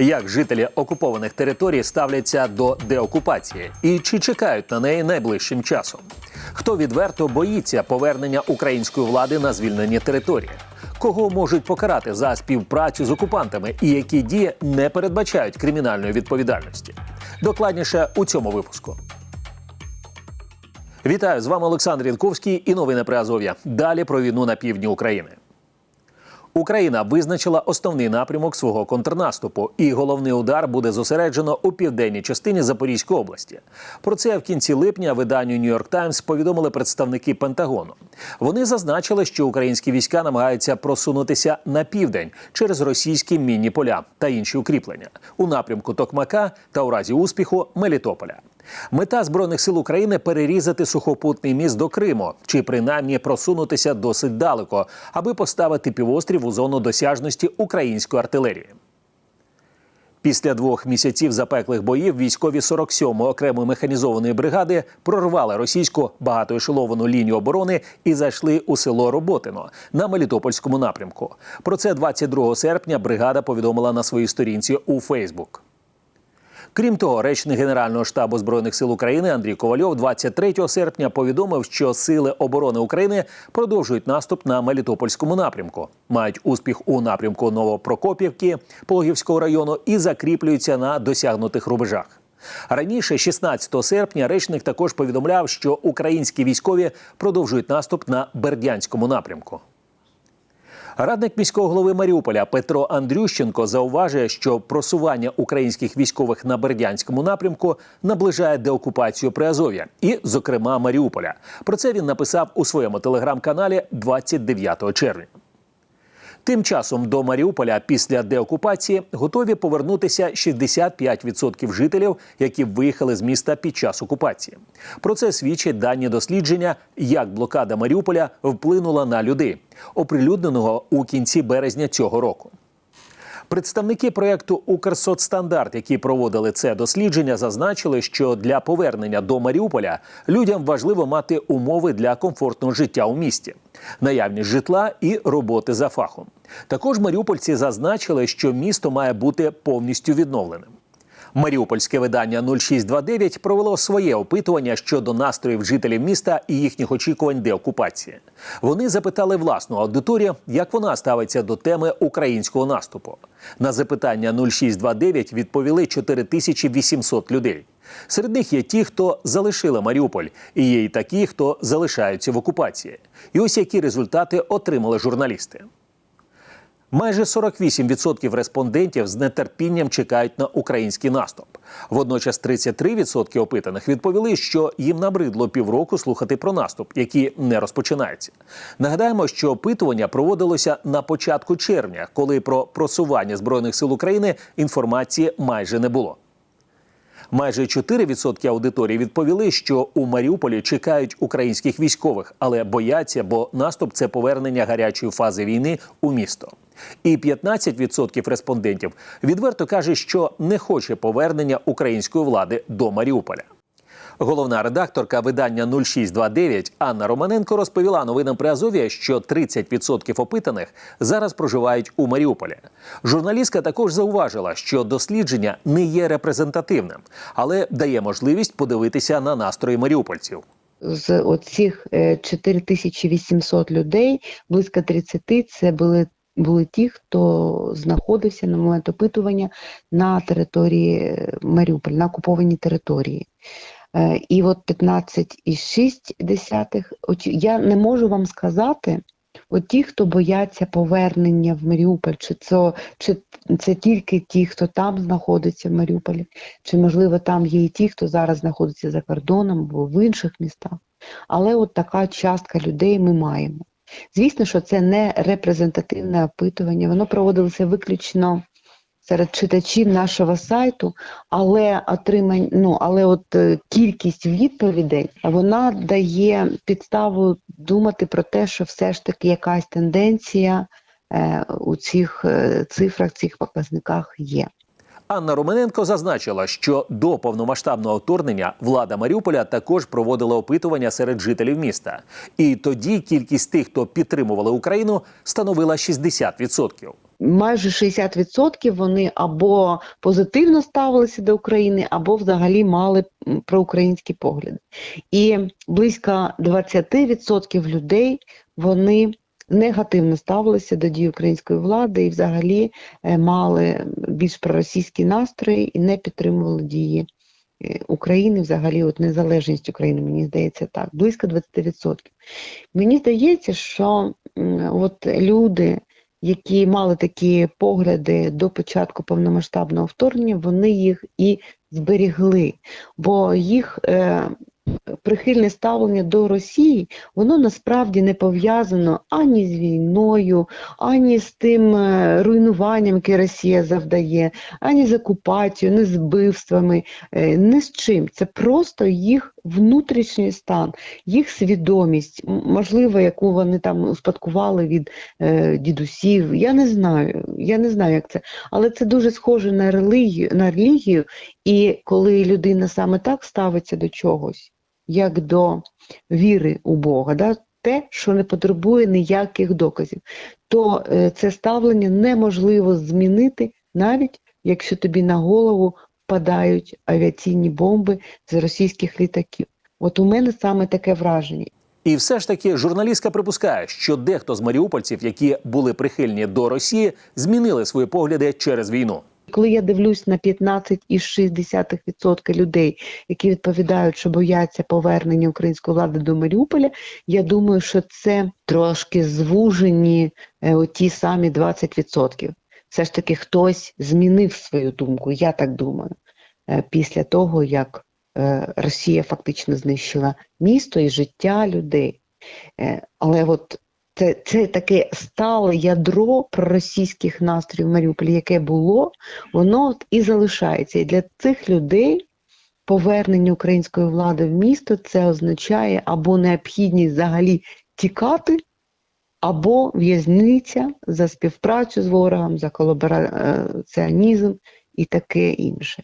Як жителі окупованих територій ставляться до деокупації і чи чекають на неї найближчим часом? Хто відверто боїться повернення української влади на звільнені території? Кого можуть покарати за співпрацю з окупантами і які дії не передбачають кримінальної відповідальності? Докладніше у цьому випуску. Вітаю з вами Олександр Янковський і новини при Азов'я. Далі про війну на півдні України. Україна визначила основний напрямок свого контрнаступу, і головний удар буде зосереджено у південній частині Запорізької області. Про це в кінці липня виданню Нью-Йорк Таймс повідомили представники Пентагону. Вони зазначили, що українські війська намагаються просунутися на південь через російські мінні поля та інші укріплення у напрямку Токмака та у разі успіху Мелітополя. Мета збройних сил України перерізати сухопутний міст до Криму чи принаймні просунутися досить далеко, аби поставити півострів у зону досяжності української артилерії. Після двох місяців запеклих боїв військові 47-ї окремої механізованої бригади прорвали російську багатоешеловану лінію оборони і зайшли у село Роботино на Мелітопольському напрямку. Про це 22 серпня бригада повідомила на своїй сторінці у Фейсбук. Крім того, речник Генерального штабу збройних сил України Андрій Ковальов 23 серпня повідомив, що сили оборони України продовжують наступ на Мелітопольському напрямку, мають успіх у напрямку Новопрокопівки Пологівського району і закріплюються на досягнутих рубежах. Раніше, 16 серпня, речник також повідомляв, що українські військові продовжують наступ на Бердянському напрямку. Радник міського голови Маріуполя Петро Андрющенко зауважує, що просування українських військових на Бердянському напрямку наближає деокупацію Приазов'я і, зокрема, Маріуполя. Про це він написав у своєму телеграм-каналі 29 червня. Тим часом до Маріуполя після деокупації готові повернутися 65% жителів, які виїхали з міста під час окупації. Про це свідчать дані дослідження, як блокада Маріуполя вплинула на людей, оприлюдненого у кінці березня цього року. Представники проєкту Укрсоцстандарт, які проводили це дослідження, зазначили, що для повернення до Маріуполя людям важливо мати умови для комфортного життя у місті, наявність житла і роботи за фахом. Також маріупольці зазначили, що місто має бути повністю відновленим. Маріупольське видання 0629 провело своє опитування щодо настроїв жителів міста і їхніх очікувань деокупації. Вони запитали власну аудиторію, як вона ставиться до теми українського наступу. На запитання 0629 відповіли 4800 людей. Серед них є ті, хто залишили Маріуполь, і є й такі, хто залишаються в окупації. І ось які результати отримали журналісти. Майже 48% респондентів з нетерпінням чекають на український наступ. Водночас 33% опитаних відповіли, що їм набридло півроку слухати про наступ, який не розпочинається. Нагадаємо, що опитування проводилося на початку червня, коли про просування збройних сил України інформації майже не було. Майже 4% аудиторії відповіли, що у Маріуполі чекають українських військових, але бояться, бо наступ це повернення гарячої фази війни у місто. І 15% респондентів відверто каже, що не хоче повернення української влади до Маріуполя. Головна редакторка видання 0629 Анна Романенко розповіла новинам при Азові, що 30% опитаних зараз проживають у Маріуполі. Журналістка також зауважила, що дослідження не є репрезентативним, але дає можливість подивитися на настрої маріупольців. з оцих е, 4800 людей, близько 30 це були, були ті, хто знаходився на момент опитування на території е, Маріуполя, на окупованій території. Е, І от 15,6, очі- я не можу вам сказати, от ті, хто бояться повернення в Маріуполь, чи це, чи це тільки ті, хто там знаходиться в Маріуполі, чи можливо там є і ті, хто зараз знаходиться за кордоном або в інших містах. Але от така частка людей ми маємо. Звісно, що це не репрезентативне опитування, воно проводилося виключно серед читачів нашого сайту, але отримань, ну але от е, кількість відповідей вона дає підставу думати про те, що все ж таки якась тенденція е, у цих е, цифрах, цих показниках є. Анна Романенко зазначила, що до повномасштабного вторгнення влада Маріуполя також проводила опитування серед жителів міста. І тоді кількість тих, хто підтримували Україну, становила 60%. Майже 60% вони або позитивно ставилися до України, або взагалі мали проукраїнські погляди. І близько 20% людей вони негативно ставилися до дій української влади і взагалі е, мали більш проросійські настрої і не підтримували дії е, України, взагалі, от незалежність України, мені здається так, близько 20%. Мені здається, що от люди, які мали такі погляди до початку повномасштабного вторгнення, вони їх і зберігли, бо їх е, прихильне ставлення до Росії, воно насправді не пов'язано ані з війною, ані з тим е, руйнуванням, яке Росія завдає, ані з окупацією, не з вбивствами, е, не з чим. Це просто їх внутрішній стан, їх свідомість, можливо, яку вони там успадкували від е, дідусів. Я не знаю, я не знаю, як це, але це дуже схоже на релігію, на релігію. І коли людина саме так ставиться до чогось, як до віри у Бога, да? те, що не потребує ніяких доказів, то е, це ставлення неможливо змінити, навіть якщо тобі на голову впадають авіаційні бомби з російських літаків. От у мене саме таке враження. І все ж таки журналістка припускає, що дехто з маріупольців, які були прихильні до Росії, змінили свої погляди через війну. Коли я дивлюсь на 15,6% людей, які відповідають, що бояться повернення української влади до Маріуполя, я думаю, що це трошки звужені е, оті самі 20%. Все ж таки хтось змінив свою думку, я так думаю, е, після того, як е, Росія фактично знищила місто і життя людей. Але от це, це таке стале ядро проросійських настроїв в Маріуполі, яке було, воно і залишається. І для цих людей повернення української влади в місто це означає або необхідність взагалі тікати, або в'язниця за співпрацю з ворогом, за колабораціонізм і таке інше.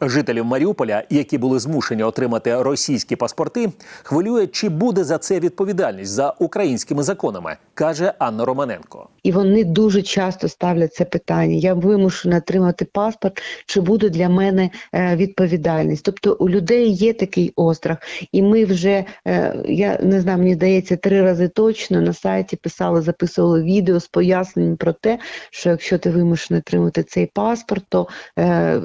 Жителів Маріуполя, які були змушені отримати російські паспорти, хвилює, чи буде за це відповідальність за українськими законами, каже Анна Романенко. І вони дуже часто ставлять це питання: я вимушена отримати паспорт, чи буде для мене е, відповідальність? Тобто у людей є такий острах, і ми вже е, я не знаю, мені здається, три рази точно на сайті писали, записували відео з поясненням про те, що якщо ти вимушений отримати цей паспорт, то е,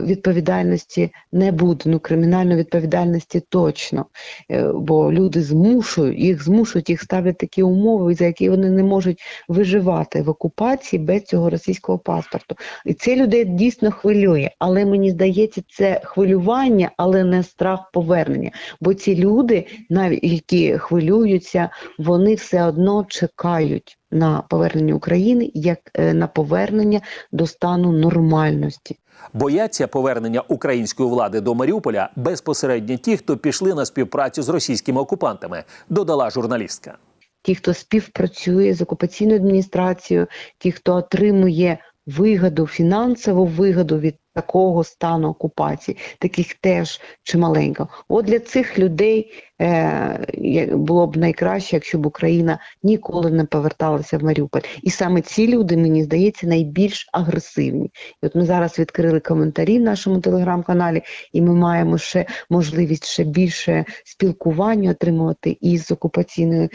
відповідальності не буде. Ну кримінальної відповідальності точно. Е, бо люди змушують їх змушують, їх ставлять такі умови, за які вони не можуть виживати в окупації без цього російського паспорту. І це людей дійсно хвилює. Але мені здається, це хвилювання, але не страх повернення. Бо ці люди, навіть які хвилюються, вони все одно чекають на повернення України як е, на повернення до стану нормальності. Бояться повернення української влади до Маріуполя безпосередньо ті, хто пішли на співпрацю з російськими окупантами, додала журналістка. ті, хто співпрацює з окупаційною адміністрацією, ті, хто отримує вигоду, фінансову вигоду від такого стану окупації, таких теж чималенько. От для цих людей було б найкраще, якщо б Україна ніколи не поверталася в Маріуполь. І саме ці люди, мені здається, найбільш агресивні. І от ми зараз відкрили коментарі в нашому телеграм-каналі, і ми маємо ще можливість ще більше спілкування отримувати із окупаційною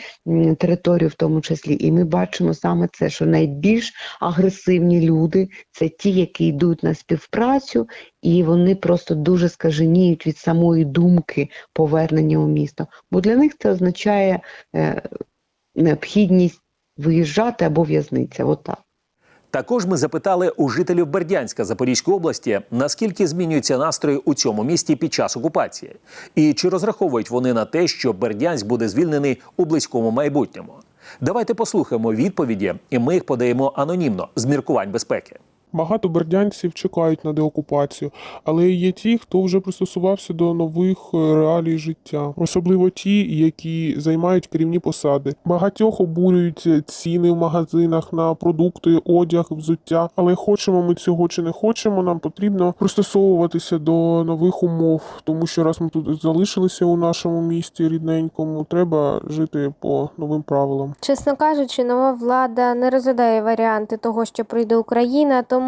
територією, в тому числі. І ми бачимо саме це, що найбільш агресивні люди це ті, які йдуть на співпрацю, і вони просто дуже скаженіють від самої думки повернення у місто. Бо для них це означає е, необхідність виїжджати або в'язниця. Отак. Також ми запитали у жителів Бердянська Запорізької області, наскільки змінюються настрої у цьому місті під час окупації, і чи розраховують вони на те, що Бердянськ буде звільнений у близькому майбутньому. Давайте послухаємо відповіді, і ми їх подаємо анонімно з міркувань безпеки. Багато бердянців чекають на деокупацію, але є ті, хто вже пристосувався до нових е, реалій життя, особливо ті, які займають керівні посади. Багатьох обурюють е, ціни в магазинах на продукти, одяг, взуття. Але хочемо ми цього чи не хочемо, нам потрібно пристосовуватися до нових умов, тому що раз ми тут залишилися у нашому місті рідненькому, треба жити по новим правилам. Чесно кажучи, нова влада не розглядає варіанти того, що прийде Україна, тому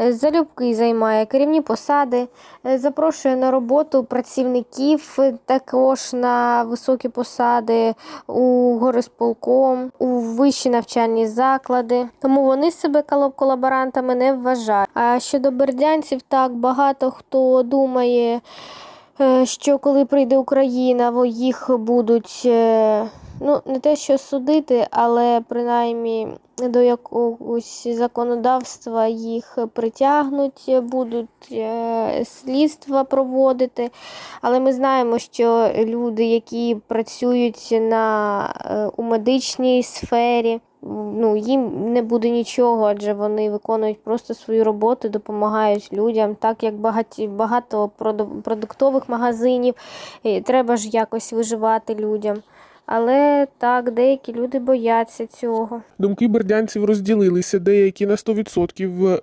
е, залюбки займає керівні посади, е, запрошує на роботу працівників е, також на високі посади у горисполком, у вищі навчальні заклади. Тому вони себе колаборантами не вважають. А щодо бердянців, так багато хто думає. Що коли прийде Україна, їх будуть ну не те, що судити, але принаймні до якогось законодавства їх притягнуть, будуть е, слідства проводити. Але ми знаємо, що люди, які працюють на, е, у медичній сфері, ну, їм не буде нічого, адже вони виконують просто свою роботу, допомагають людям, так як багаті, багато продуктових магазинів, треба ж якось виживати людям. Але так, деякі люди бояться цього. Думки бердянців розділилися, деякі на 100% е,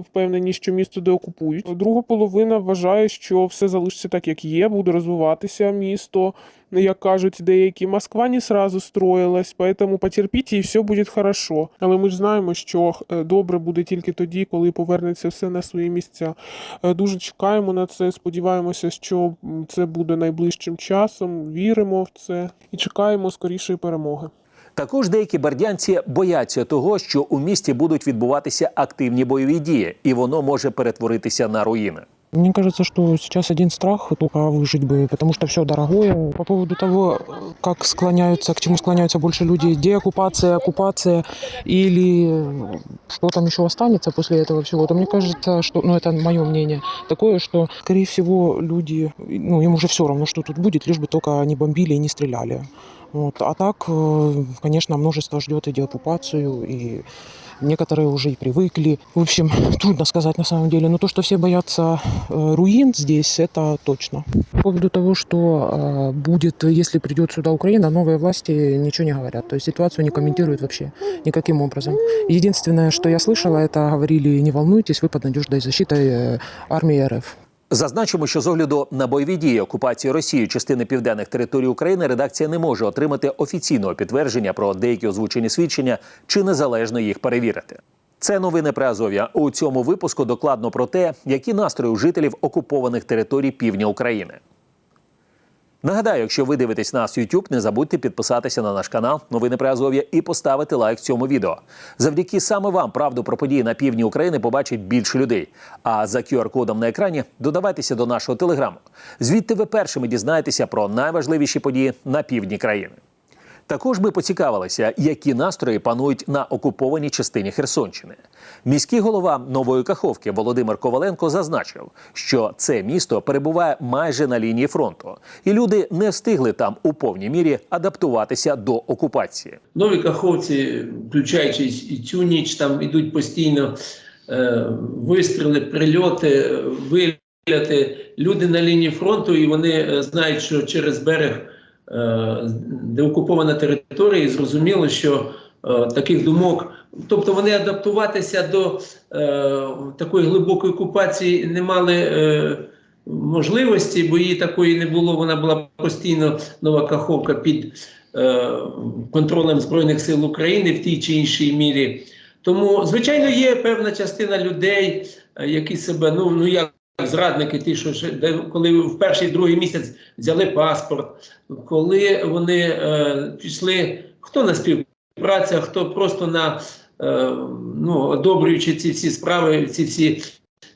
впевнені, що місто деокупують. Друга половина вважає, що все залишиться так, як є, буде розвиватися місто. Як кажуть деякі, Москва не сразу строїлась, поэтому потерпіть і все буде хорошо. Але ми ж знаємо, що е, добре буде тільки тоді, коли повернеться все на свої місця. Е, Дуже чекаємо на це. Сподіваємося, що це буде найближчим часом. Віримо в це і чекаємо скорішої перемоги. Також деякі бердянці бояться того, що у місті будуть відбуватися активні бойові дії, і воно може перетворитися на руїни. Мне кажется, что сейчас один страх только выжить бы, потому что все дорогое. По поводу того, как склоняются, к чему склоняются больше люди, деоккупация, оккупация или что там еще останется после этого всего, то мне кажется, что, ну это мое мнение, такое, что, скорее всего, люди, ну им уже все равно, что тут будет, лишь бы только не бомбили и не стреляли. Вот. А так, э, конечно, множество ждет и деоккупацию, и некоторые уже и привыкли. В общем, трудно сказать на самом деле. Но то, что все боятся э, руин здесь, это точно. По поводу того, что э, будет, если придет сюда Украина, новые власти ничего не говорят. То есть ситуацию не комментируют вообще никаким образом. Единственное, что я слышала, это говорили, не волнуйтесь, вы под надежной защитой э, армии РФ. Зазначимо, що з огляду на бойові дії окупації Росії частини південних територій України редакція не може отримати офіційного підтвердження про деякі озвучені свідчення чи незалежно їх перевірити. Це новини при Азов'я. У цьому випуску докладно про те, які настрої у жителів окупованих територій півдня України. Нагадаю, якщо ви дивитесь нас YouTube, не забудьте підписатися на наш канал Новини про Азов'я і поставити лайк цьому відео. Завдяки саме вам правду про події на півдні України побачить більше людей. А за QR-кодом на екрані додавайтеся до нашого телеграму. Звідти ви першими дізнаєтеся про найважливіші події на півдні країни. Також ми поцікавилися, які настрої панують на окупованій частині Херсонщини. Міський голова нової Каховки Володимир Коваленко зазначив, що це місто перебуває майже на лінії фронту, і люди не встигли там у повній мірі адаптуватися до окупації. Нові каховці, включаючи і цю ніч, там ідуть постійно е, вистріли, прильоти, виляти. Люди на лінії фронту, і вони е, знають, що через берег, е, де окупована територія, і зрозуміло, що е, таких думок, тобто вони адаптуватися до е, такої глибокої окупації не мали. Можливості, бо її такої не було. Вона була постійно нова каховка під контролем Збройних сил України в тій чи іншій мірі. Тому, звичайно, є певна частина людей, які себе, ну, ну як зрадники, ті, що де, коли в перший другий місяць взяли паспорт, коли вони е, пішли, хто на співпрацю, хто просто на е, ну, одобрюючи ці всі справи, ці всі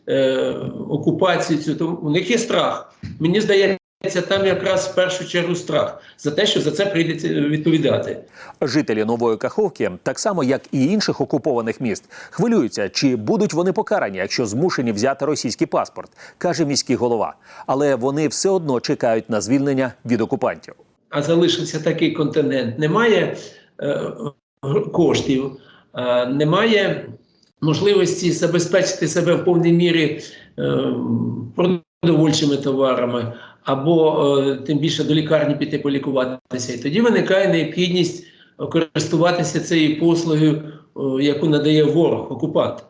е, окупації, то у них є страх. Мені здається, там якраз в першу чергу страх за те, що за це прийдеться відповідати. Жителі нової Каховки, так само як і інших окупованих міст, хвилюються, чи будуть вони покарані, якщо змушені взяти російський паспорт, каже міський голова. Але вони все одно чекають на звільнення від окупантів. а залишився такий континент, немає е, коштів, е, немає можливості забезпечити себе в повній мірі е, продовольчими товарами, або е, тим більше до лікарні піти полікуватися. І тоді виникає необхідність користуватися цією послугою, е, яку надає ворог, окупант.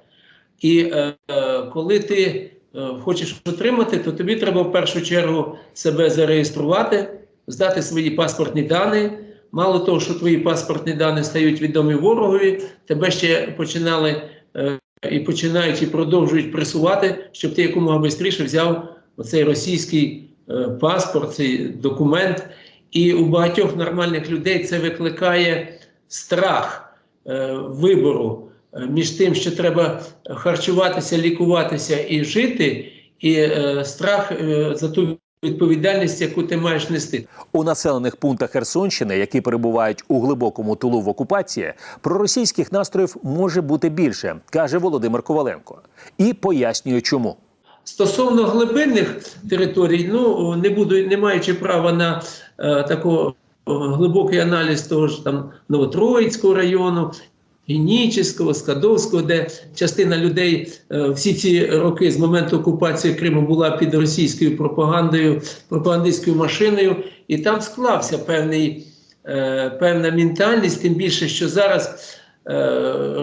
І е, е, коли ти е, хочеш отримати, то тобі треба в першу чергу себе зареєструвати, здати свої паспортні дані. Мало того, що твої паспортні дані стають відомі ворогові, тебе ще починали е, і починають і продовжують пресувати, щоб ти якомога швидше взяв оцей російський е, паспорт, цей документ. І у багатьох нормальних людей це викликає страх е, вибору е, між тим, що треба харчуватися, лікуватися і жити, і е, страх е, за ту відповідальність, яку ти маєш нести. У населених пунктах Херсонщини, які перебувають у глибокому тилу в окупації, проросійських настроїв може бути більше, каже Володимир Коваленко, і пояснює, чому. Стосовно глибинних територій, ну не буду, не маючи права на е, тако е, глибокий аналіз того ж там Новотроїцького району, Генічеського, Скадовського, де частина людей е, всі ці роки з моменту окупації Криму була під російською пропагандою, пропагандистською машиною, і там склався певний, е, певна ментальність, тим більше, що зараз.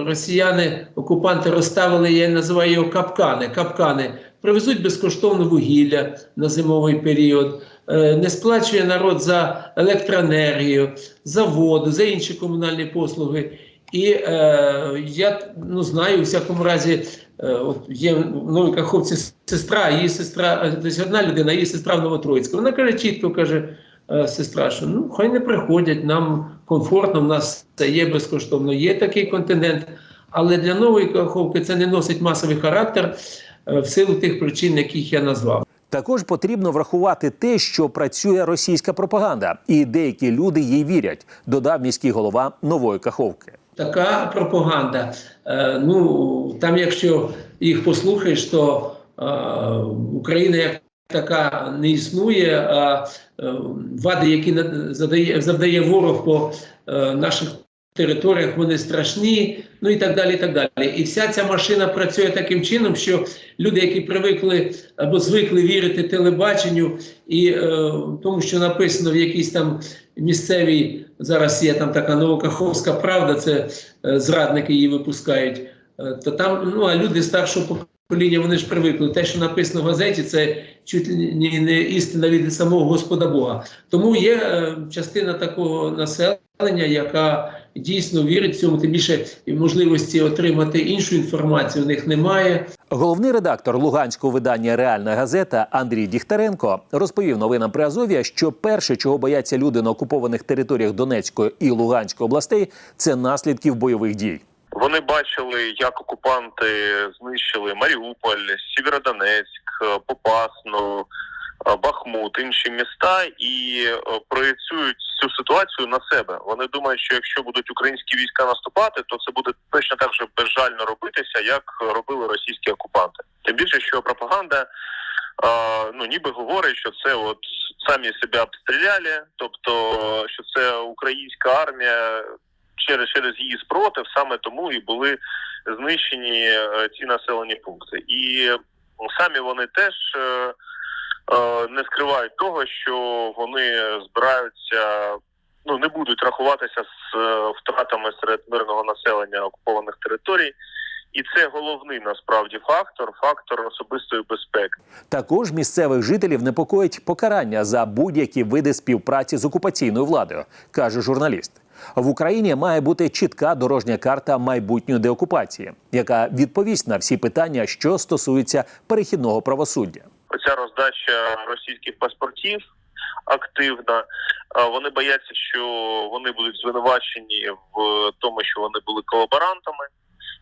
Росіяни, окупанти розставили, я називаю його капкани. Капкани привезуть безкоштовно вугілля на зимовий період, е, не сплачує народ за електроенергію, за воду, за інші комунальні послуги. І е, я ну, знаю, у всякому разі, е, от є в Новій Каховці сестра, її сестра, е, тобто одна людина, її сестра в Новотроїцьку. Вона каже, чітко каже, е, сестра, що ну хай не приходять, нам комфортно, в нас це є безкоштовно, є такий континент. Але для нової Каховки це не носить масовий характер е, в силу тих причин, яких я назвав. Також потрібно врахувати те, що працює російська пропаганда, і деякі люди їй вірять, додав міський голова нової Каховки. така пропаганда. Е, ну там, якщо їх послухаєш, то е, Україна як така не існує, а е, вади, які завдає ворог по е, наших територіях, вони страшні, ну і так далі. І так далі. І вся ця машина працює таким чином, що люди, які привикли або звикли вірити телебаченню і е, тому, що написано в якійсь там місцевій зараз є там така Новокаховська правда, це е, зрадники її випускають. Е, то там, ну а люди старшого покоління, вони ж привикли. Те, що написано в газеті, це чуть не, не істина від самого Господа Бога. Тому є е, частина такого населення, яка дійсно вірить в цьому, тим більше і можливості отримати іншу інформацію у них немає. Головний редактор луганського видання Реальна газета Андрій Діхтаренко розповів новинам Приазов'я, що перше, чого бояться люди на окупованих територіях Донецької і Луганської областей, це наслідків бойових дій. Вони бачили, як окупанти знищили Маріуполь, Сєвєродонецьк, Попасну, Бахмут, інші міста і е, проєцюють цю ситуацію на себе. Вони думають, що якщо будуть українські війська наступати, то це буде точно так же безжально робитися, як робили російські окупанти. Тим більше, що пропаганда. е, Ну, ніби говорить, що це от самі себе обстріляли, тобто що це українська армія через через її спротив саме тому і були знищені е, ці населені пункти. І самі вони теж е, е, не скривають того, що вони збираються. Ну не будуть рахуватися з е, втратами серед мирного населення окупованих територій, і це головний насправді фактор фактор особистої безпеки. Також місцевих жителів непокоїть покарання за будь-які види співпраці з окупаційною владою, каже журналіст. В Україні має бути чітка дорожня карта майбутньої деокупації, яка відповість на всі питання, що стосуються перехідного правосуддя. Оця роздача російських паспортів активна. Вони бояться, що вони будуть звинувачені в тому, що вони були колаборантами,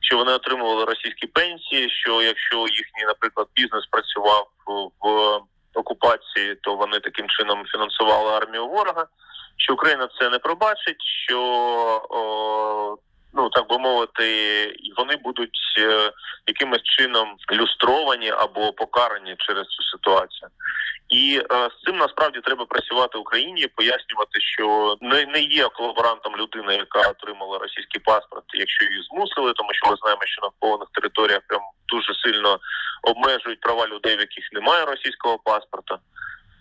що вони отримували російські пенсії. Що якщо їхній, наприклад, бізнес працював в окупації, то вони таким чином фінансували армію ворога. Що Україна це не пробачить, що о, ну так би мовити, вони будуть е, якимось чином люстровані або покарані через цю ситуацію. І е, з цим насправді треба працювати Україні, пояснювати, що не, не є колаборантом людина, яка отримала російський паспорт, якщо її змусили, тому що ми знаємо, що на окупованих територіях прям дуже сильно обмежують права людей, в яких немає російського паспорта.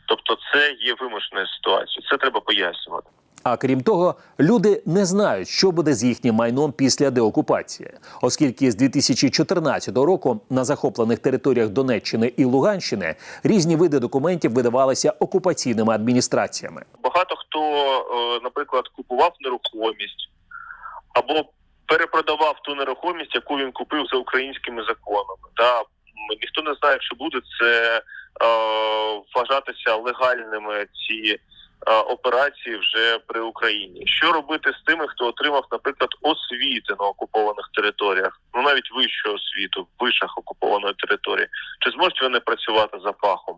Тобто, це є вимушеною ситуацією. Це треба пояснювати. А крім того, люди не знають, що буде з їхнім майном після деокупації, оскільки з 2014 року на захоплених територіях Донеччини і Луганщини різні види документів видавалися окупаційними адміністраціями. Багато хто, е, наприклад, купував нерухомість або перепродавав ту нерухомість, яку він купив за українськими законами. Да? Ніхто не знає, чи буде це е, вважатися легальними ці операції вже при Україні. Що робити з тими, хто отримав, наприклад, освіти на окупованих територіях, ну навіть вищу освіту в вишах окупованої території? Чи зможуть вони працювати за фахом?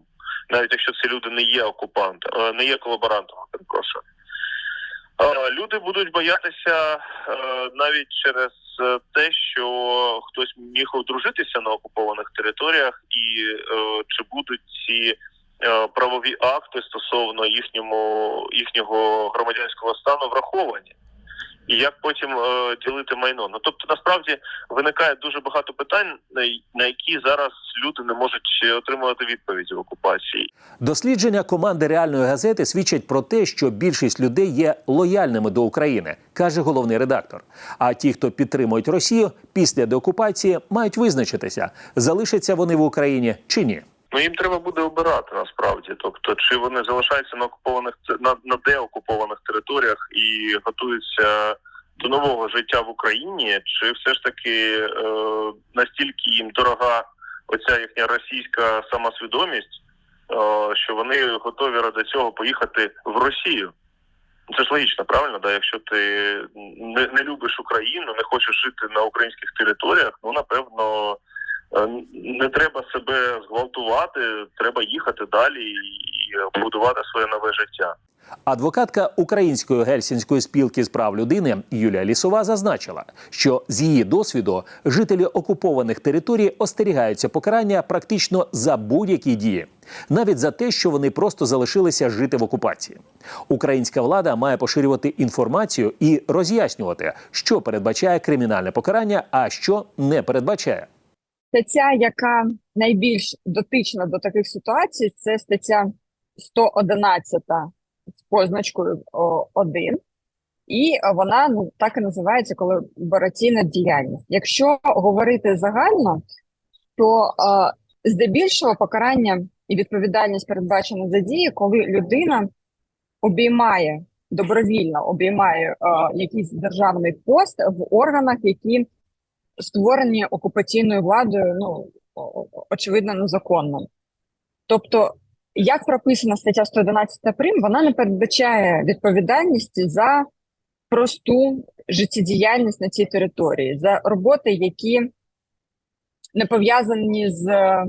навіть якщо ці люди не є окупантами, не є колаборантами, перепрошую. Е, Люди будуть боятися е, навіть через е, те, що хтось міг одружитися на окупованих територіях, і е, чи будуть ці е, правові акти стосовно їхньому їхнього громадянського стану враховані. І як потім е, ділити майно? Ну тобто, насправді виникає дуже багато питань, на, які зараз люди не можуть е, отримувати відповіді в окупації. Дослідження команди реальної газети свідчать про те, що більшість людей є лояльними до України, каже головний редактор. А ті, хто підтримують Росію після деокупації, мають визначитися, залишаться вони в Україні чи ні. Ну їм треба буде обирати насправді. Тобто, чи вони залишаються на окупованих на, на деокупованих територіях і готуються до нового життя в Україні, чи все ж таки е, настільки їм дорога оця їхня російська самосвідомість, е, що вони готові ради цього поїхати в Росію. Це ж логічно, правильно? Да? Якщо ти не, не любиш Україну, не хочеш жити на українських територіях, ну напевно не треба себе зґвалтувати, треба їхати далі і будувати своє нове життя. Адвокатка Української гельсінської спілки з прав людини Юлія Лісова зазначила, що з її досвіду жителі окупованих територій остерігаються покарання практично за будь-які дії, навіть за те, що вони просто залишилися жити в окупації. Українська влада має поширювати інформацію і роз'яснювати, що передбачає кримінальне покарання, а що не передбачає. Стаття, яка найбільш дотична до таких ситуацій, це стаття 111 з позначкою 1. І вона ну, так і називається колабораційна діяльність. Якщо говорити загально, то е, здебільшого покарання і відповідальність передбачена за дії, коли людина обіймає добровільно обіймає е, якийсь державний пост в органах, які створені окупаційною владою, ну очевидно, незаконно. Тобто, як прописана стаття 111 прим, вона не передбачає відповідальності за просту життєдіяльність на цій території, за роботи, які не пов'язані з е,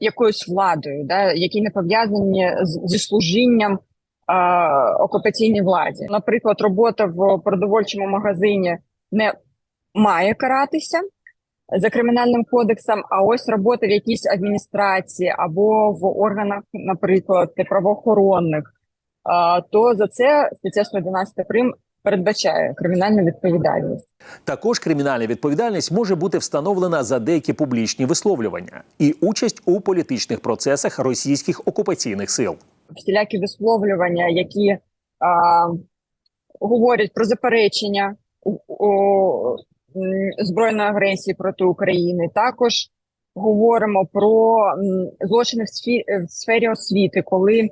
якоюсь владою, да, які не пов'язані зі служінням е, окупаційній владі. Наприклад, робота в продовольчому магазині не має каратися за кримінальним кодексом, а ось робота в якійсь адміністрації або в органах, наприклад, правоохоронних, то за це стаття 111 прим передбачає кримінальну відповідальність. Також кримінальна відповідальність може бути встановлена за деякі публічні висловлювання і участь у політичних процесах російських окупаційних сил. Всілякі висловлювання, які а, говорять про заперечення збройної агресії проти України, також говоримо про злочини в сфері освіти, коли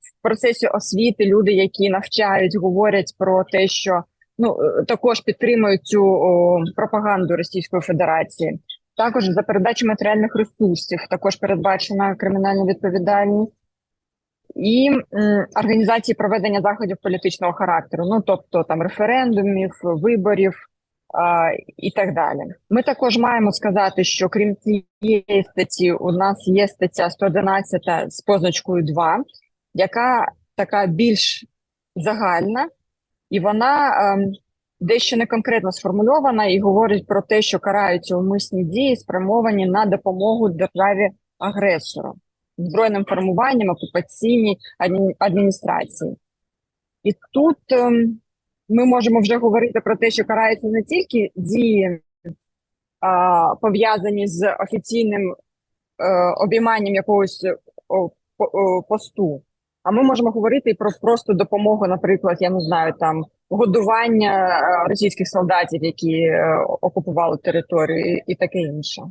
в процесі освіти люди, які навчають, говорять про те, що ну е, також підтримують цю о, пропаганду Російської Федерації. Також за передачу матеріальних ресурсів також передбачена кримінальна відповідальність і м, організації проведення заходів політичного характеру, ну тобто там референдумів, виборів а, і так далі. Ми також маємо сказати, що крім цієї статті, у нас є стаття 111 з позначкою 2, яка така більш загальна, і вона ем, дещо неконкретно сформульована і говорить про те, що караються умисні дії, спрямовані на допомогу державі агресору, збройним формуванням, окупаційній адмі- адміністрації. І тут ем, ми можемо вже говорити про те, що караються не тільки дії, пов'язані з офіційним е, обійманням якогось по- посту. А ми можемо говорити і про просто допомогу, наприклад, я не знаю, там годування е, російських солдатів, які е, окупували територію, і, таке інше.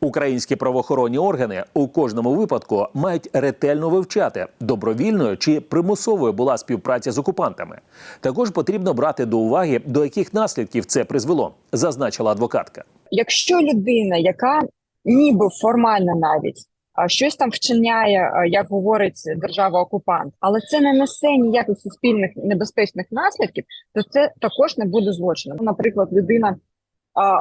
Українські правоохоронні органи у кожному випадку мають ретельно вивчати, добровільною чи примусовою була співпраця з окупантами. Також потрібно брати до уваги, до яких наслідків це призвело, зазначила адвокатка. Якщо людина, яка ніби формально навіть щось там вчиняє, як говорить держава-окупант, але це не несе ніяких суспільних небезпечних наслідків, то це також не буде злочином. Наприклад, людина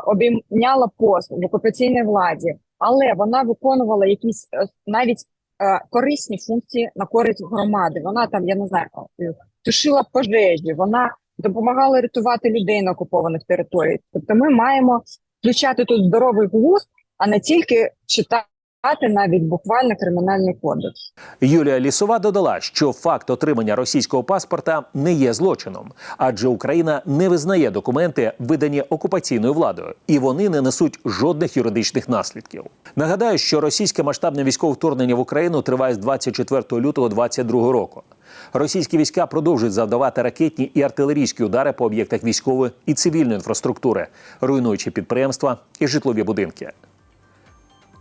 обійняла пост в окупаційній владі, але вона виконувала якісь е, навіть е, корисні функції на користь громади. Вона там, я не знаю, е, тушила пожежі, вона допомагала рятувати людей на окупованих територіях. Тобто, ми маємо включати тут здоровий глузд, а не тільки читати навіть буквально кримінальний кодекс. Юлія Лісова додала, що факт отримання російського паспорта не є злочином, адже Україна не визнає документи, видані окупаційною владою, і вони не несуть жодних юридичних наслідків. Нагадаю, що російське масштабне військове вторгнення в Україну триває з 24 лютого 2022 року. Російські війська продовжують завдавати ракетні і артилерійські удари по об'єктах військової і цивільної інфраструктури, руйнуючи підприємства і житлові будинки.